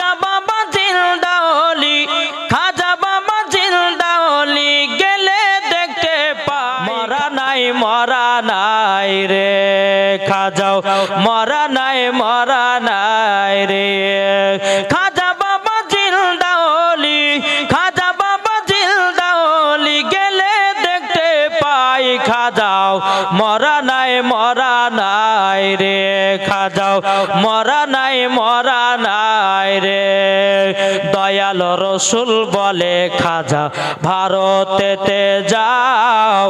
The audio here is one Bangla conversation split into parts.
খাজা বাবা জিলদাওলি খাজা বাবা জিলদাওলি গেলে দেখতে পা মরা নাই মরা নাই রে, খাজাও। মরা নাই মরা নাই রে। খাজাও, মরা নাই মরা নাই রে খাজাও, মরা নাই মরা নাই রে। দয়াল রসুল বলে, খাজা, ভারতেতে যাও,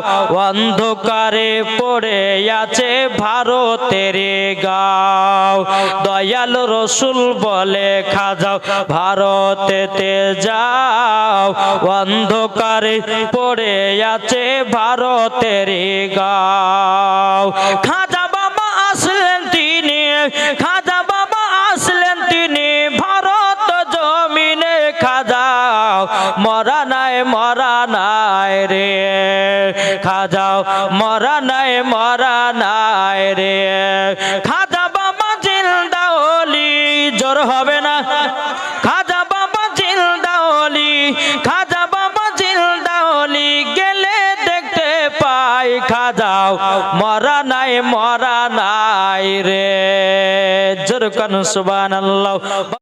অন্ধকারে পড়ে আছে ভারতের গাও। দয়াল রসুল বলে, খাজাও, ভারতেতে যাও, অন্ধকারে পড়ে আছে ভারতের গাও। খাজা বাবা আসলেন তিনি, খাজা বাবা আসলেন তিনি, ভারত জমিনে খাজাও মরা নাই মরা নাই রে খাজাও মরা নাই মরা নাই রে। খাজা বাবা জিলদাওলি জোর হবে না। খাজাও মরা নাই মরা নাই রে। জোর কান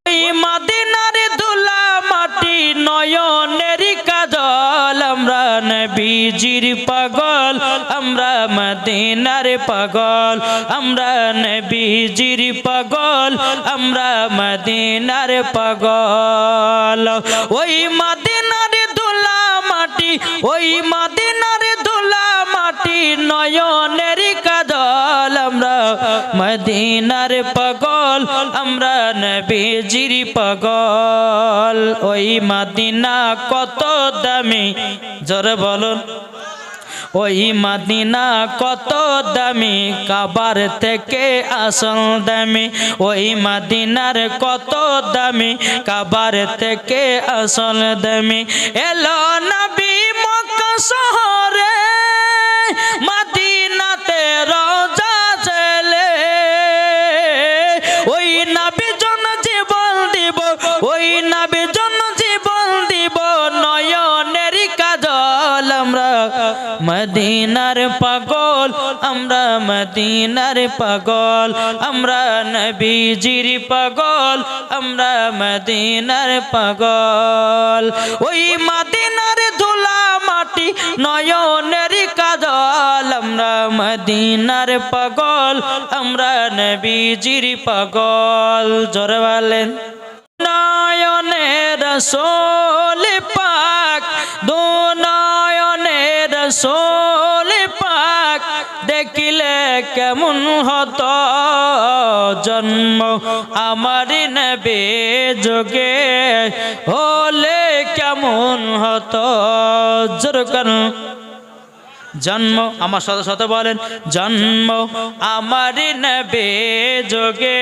ওই মদিনার দুলা মাটি নয়নের কাজল। আমরা নবীজির পাগল, আমরা মদিনার পাগল। আমরা নবীজির পাগল, আমরা মদিনার পাগল। ওই মদিনার দুলা মাটি, ওই মদিনার মদিনার পাগল, আমরা নবীজির পাগল। ওই মদিনা কত দামি? জোরে বলুন। ওই মাদিনা কত দামি? কাবার থেকে আসল দামি। ওই মাদিনার কত দামি? কাবার থেকে আসল দামি। এলো নবী মক্কা শহরে মাদিনাতে মদিনার পাগল, আমরা নবীজির পাগল, আমরা মদিনার পাগল। ওই মদিনার ধুলা মাটি নয়নের কাজল, আমরা মদিনার পাগল, আমরা নবীজির পাগল। জোরে বলেন। নয়নের সোল পাক দু নয়নের সোল কেমন হত জন্ম আমার নেবে যোগে? হলে কেমন হতো? জোরকান। জন্ম, আমার সাথে সাথে বলেন, জন্ম আমার নেবে যোগে।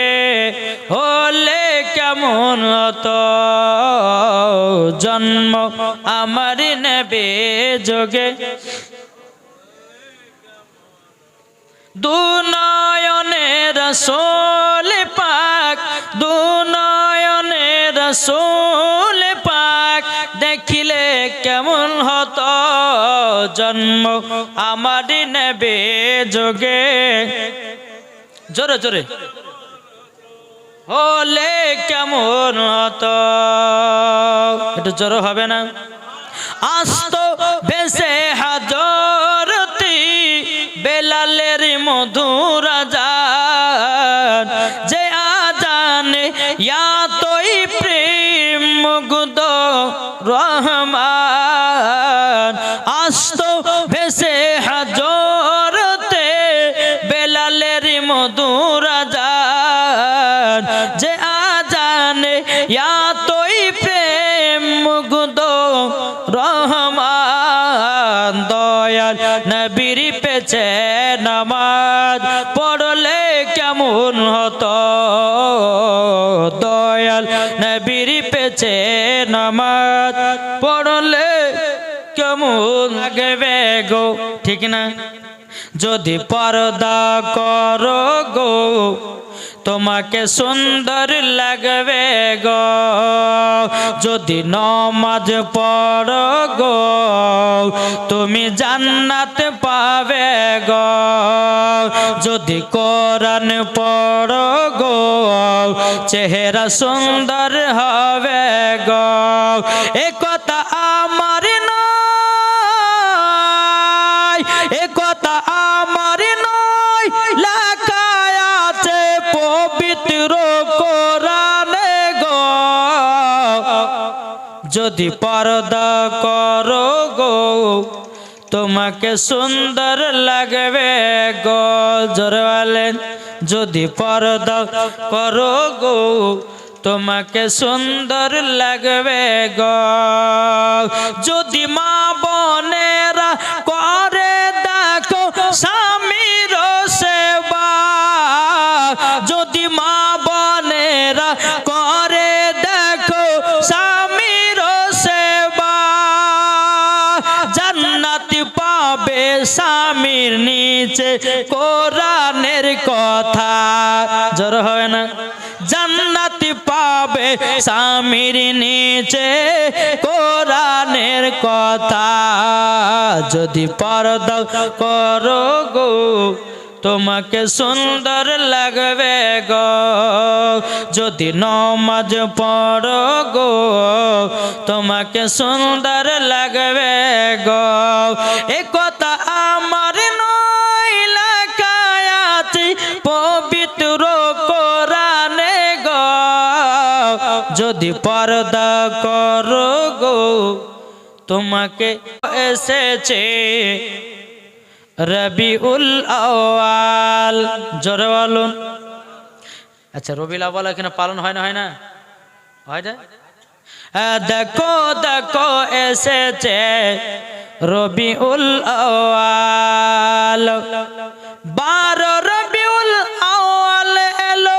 হলে কেমন হতো? জন্ম আমার নেবে যোগে। দু নয়নের সোল পাক দু নয়নের সোল পাক দেখিলে কেমন হত জন্ম আমার নেবে যোগে। জোরে জোরে। হলে কেমন হতো? একটু জোরে হবে না? আস্ত বেসে বেলালের মধুর আজান যে আজানে ইয়া তোই প্রেম মুগ্ধ রহমান রহমান, দয়াল নবীর পেছে নামাজ পড়লে কেমন হতো? দয়াল নবীর পেছে নামাজ পড়লে কেমন লাগবে গো? ঠিক না? যদি পর্দা করো গো তোমাকে সুন্দর লাগবে গো। যদি নমাজ পড়ো গো, তুমি জান্নাত পাবে গো। যদি কোরআন পড়ো গো, চেহারা সুন্দর হবে গো। এ কথা আমার নয়, এ কথা যদি পর্দা করো গো, তোমাকে সুন্দর লাগবে গো। জোরওয়ালেন যদি পর্দা করো গো, তোমাকে সুন্দর লাগবে গো। যদি মা বোনেরা করে স্বামীর নিচে কোরআনের কথা। জোর হয় না? জান্নাতি পাবে স্বামীর নিচে কোরআনের কথা। যদি পর্দা করো গো, তোমাকে সুন্দর লাগবে গো। যদি নমাজ পড়ো গো, তোমাকে সুন্দর লাগবে গো। এ যদি পর্দা করো গো তোমাকে এসেছে রবিউল আওয়াল জোরে বলুন। আচ্ছা রবিউল আওয়াল এখানে পালন হয় না হয় না? হয় না? হ্যাঁ, দেখো দেখো এসেছে রবিউল আওয়াল বারো রবিউল আওয়াল এলো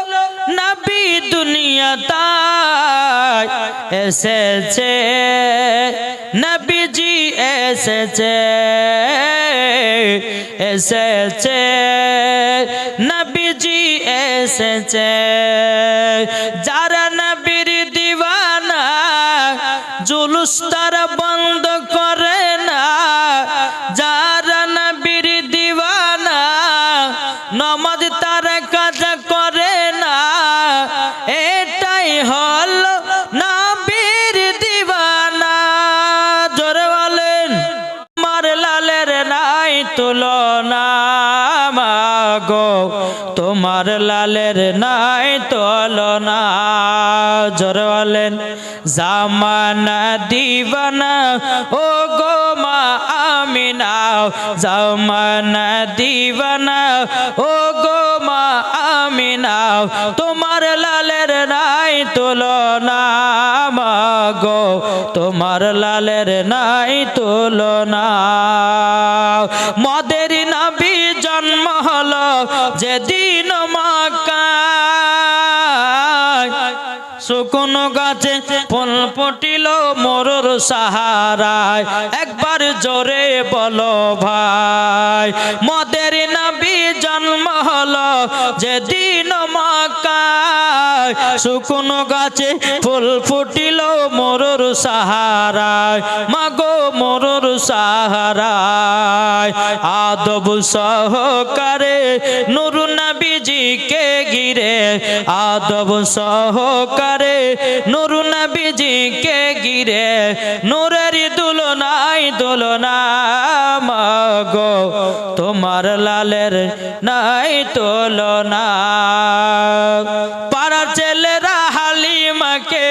নবী দুনিয়া তাই এসেছে নবীজি এসেছে এসেছে নবীজি এসেছে। যারা জোরে বলেন জামানা দিবানা ও গো মা আমিনা, জামানা দিবানা ও গো মা আমিনা, তোমার লালের নাই তুলনা মাগো, তোমার লালের নাই তুলনা। মদের নবী জন্ম হলো যেদিন মাকা শুকনো গাছে ফুল পটিল মোরর সাহারায়। একবার জোরে বলো ভাই, মদের নবী জন্ম হলো, যেদিন মক্কায় শুকনো গাছে ফুল ফুটিল মোরর সাহারায়। মাগো মোরর সাহারায়। আদব সহকারে নুর নবীজিকে ঘিরে। আদব সহকারে নুর নবীজিকে ঘিরে। নূরের দুলনাই দুলনা মাগো। তোমার লালের নাই তুলনা মাকে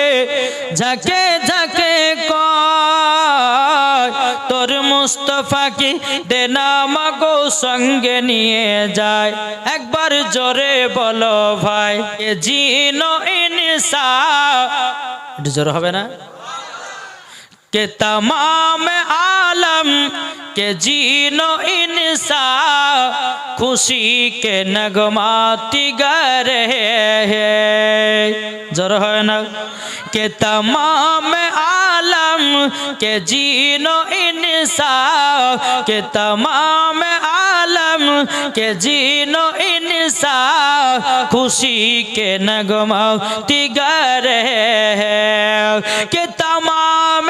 ঝাকে ঝাকে কয়, তোর মুস্তফাকে দেনা মাগো সঙ্গে নিয়ে যায়? একবার জোরে বলো ভাই, এ জিন ইনসা। জোর হবে না? কে তাম আলম, কে জিনো ইনসা। খুশি কে নগমাতি গরে হে। জর হয় না। কে তমাম আলম, কে জিনো ইনসা কে তমাম আলম, কে জিনো ইনসা খুশি কে নগমাও তিগর হে কে তমাম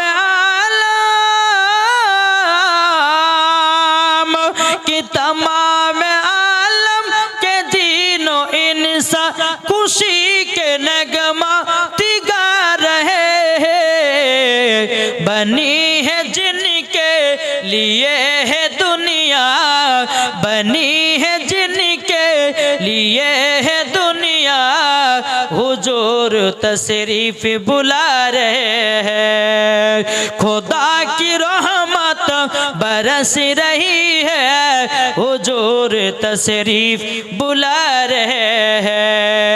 बनी है जिनके लिए है दुनिया, बनी है जिनके लिए है दुनिया। हुजूर तशरीफ़ बुला रहे हैं, खुदा की रहमत बरस रही है। हुजूर तशरीफ़ बुला रहे हैं।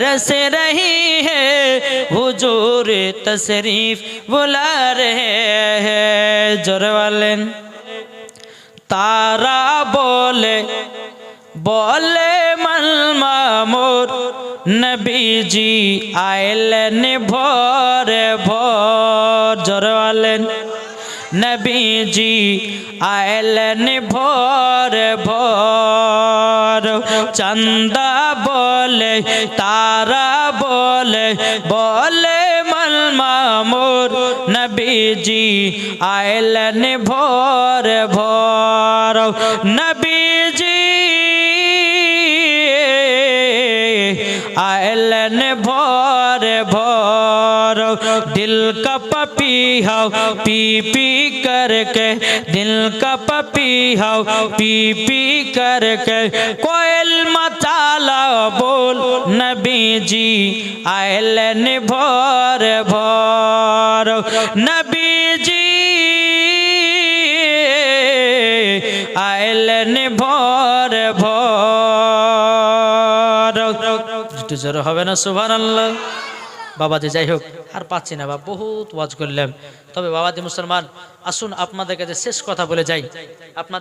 बरस रही है हुजूर तशरीफ बुला रहे हैं जोर वाले तारा बोले बोले मन मामूर नबी जी आयलन भोर भोर जोर वाले नबी जी आयलन भोर भोर চান্দা বলে, তারা বলে বলে মাল মামুর নবীজি, আইলেন ভোর ভোর। নবীজি, আইলেন ভোর ভোর। দিল কপ পি হও পি পি करके दिल का पपीहा पी पी करके कोयल मचाला बोल नबी जी आयलन भोर भोर नबी जी আইলেন ভোর ভোর একটু জোর হবে না সুভান আল্লাহ বাবাজি যাই হোক আর পাচ্ছি না বা বহুত ওয়াজ করলাম। তবে বাবাজি মুসলমান, আসুন আপনাদের কাছে শেষ কথা বলে যাই। আপনার